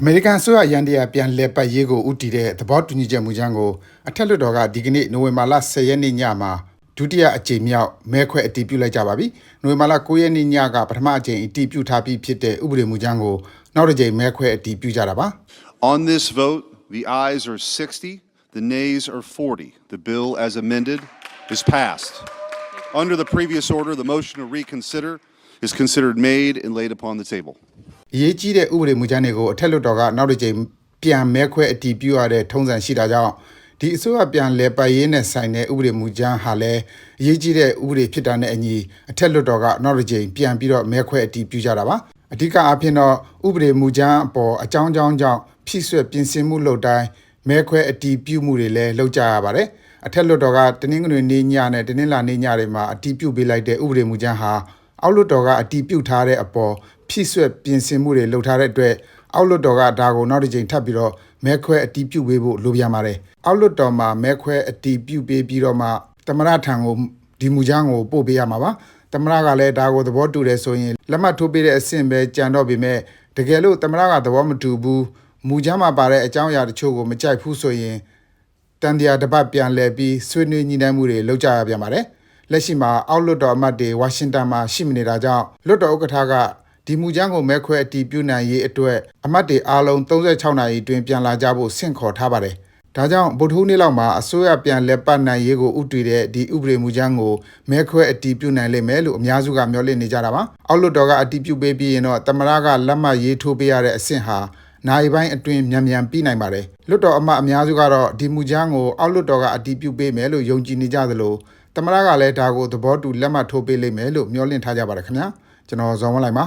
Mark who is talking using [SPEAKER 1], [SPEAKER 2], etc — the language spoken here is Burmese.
[SPEAKER 1] အမေရိကန်ဆိုရရန်တရားပြန်လည်ပတ်ရေးကိုဥတီတဲ့သဘောတူညီချက်မူကြမ်းကိုအထက်လွှတ်တော်ကဒီကနေ့နိုဝင်ဘာလ10ရက်နေ့ညမှာဒုတိယအကြိမ်မြောက်မဲခွဲအတည်ပြုလိုက်ကြပါပြီ။နိုဝင်ဘာလ9ရက်နေ့ညကပထမအကြိမ်အတည်ပြုထားပြီးဖြစ်တဲ့ဥပဒေမူကြမ်းကိုနောက်တစ်ကြိမ်မဲခွဲအတည်ပြုကြတာပါ
[SPEAKER 2] On this vote, the ayes are 60, the nays are 40. The bill as amended is passed. Under the previous order, the motion to reconsider is considered made and laid upon the table. ။
[SPEAKER 1] အရေးကြီးတဲ့ဥပဒေမူကြမ်းတွေကိုအထက်လွှတ်တော်ကနောက်တစ်ကြိမ်ပြန်မဲခွဲအတည်ပြုရတဲ့ထုံးစံရှိတာကြောင့်ဒီအစိုးရပြန်လည်ပတ်ရေးနဲ့ဆိုင်တဲ့ဥပဒေမူကြမ်းဟာလည်းအရေးကြီးတဲ့ဥပဒေဖြစ်တာနဲ့အညီအထက်လွှတ်တော်ကနောက်တစ်ကြိမ်ပြန်ပြီးတော့မဲခွဲအတည်ပြုကြတာပါ။အဓိကအားဖြင့်တော့ဥပဒေမူကြမ်းအပေါ်အကြောင်းကြောင်းကြောင့်ဖြည့်ဆွက်ပြင်ဆင်မှုလုပ်တိုင်းမဲခွဲအတည်ပြုမှုတွေလည်းလုပ်ကြရပါတယ်။အထက်လွှတ်တော်ကတနင်္ဂနွေနေ့ညနဲ့တနင်္လာနေ့ညတွေမှာအတည်ပြုပေးလိုက်တဲ့ဥပဒေမူကြမ်းဟာ အောက်လွှတ်တော်ကအတည်ပြုထားတဲ့အပေါ်ဖြည့်ဆွက်ပြင်ဆင်မှုတွေလုပ်ထားတဲ့အတွက်အောက်လွှတ်တော်ကဒါကိုနောက်တစ်ကြိမ်ထပ်ပြီးတော့မဲခွဲအတည်ပြုပေးဖို့လိုပြန်ပါတယ်။အောက်လွှတ်တော်မှာမဲခွဲအတည်ပြုပေးပြီးတော့မှသမရထံကိုဒီမူကြမ်းကိုပို့ပေးရမှာပါ။သမရကလည်းဒါကိုသဘောတူတယ်ဆိုရင်လက်မှတ်ထိုးပေးတဲ့အဆင့်ပဲကြံတော့ပေမဲ့တကယ်လို့သမရကသဘောမတူဘူးမူကြမ်းမှာပါတဲ့အကြောင်းအရာတချို့ကိုမကြိုက်ဘူးဆိုရင်တန်တရားတစ်ပတ်ပြန်လဲပြီးဆွေးနွေးညှိနှိုင်းမှုတွေလုပ်ကြရပြန်ပါတယ်။ လက်ရှိမှာအောက်လွှတ်တော်အမတ်တွေဝါရှင်တန်မှာရှိမနေတာကြောင့်လွှတ်တော်ဥက္ကဋ္ဌကဒီမူကြမ်းကိုမဲခွဲအတည်ပြုနိုင်ရေးအတွက်အမတ်တွေအားလုံး36နာရီအတွင်းပြန်လာကြဖို့ဆင့်ခေါ်ထားပါတယ်။ဒါကြောင့်ဗုဒ္ဓဟူးနေ့လောက်မှာအစိုးရပြန်လက်ပတ်နိုင်ရေးကိုဥတည်တဲ့ဒီဥပဒေမူကြမ်းကိုမဲခွဲအတည်ပြုနိုင်လိမ့်မယ်လို့အများစုကမျှော်လင့်နေကြတာပါ။အောက်လွှတ်တော်ကအတည်ပြုပေးပြီးရင်တော့တမရကလက်မှတ်ရေးထိုးပေးရတဲ့အဆင့်ဟာနိုင်ပိုင်းအတွင်းမြန်မြန်ပြီးနိုင်ပါတယ်လွတ်တော်အမတ်အများစုကတော့ဒီမူချမ်းကိုအောက်လွတ်တော်ကအတည်ပြုပေးမယ်လို့ယုံကြည်နေကြသလို တမရကလည်းဒါကိုသဘောတူလက်မှတ်ထိုးပေးလိမ့်မယ်လို့မျှော်လင့်ထားကြပါတယ်ခင်ဗျာကျွန်တော်ဇော်ဝန်းလိုက်ပါ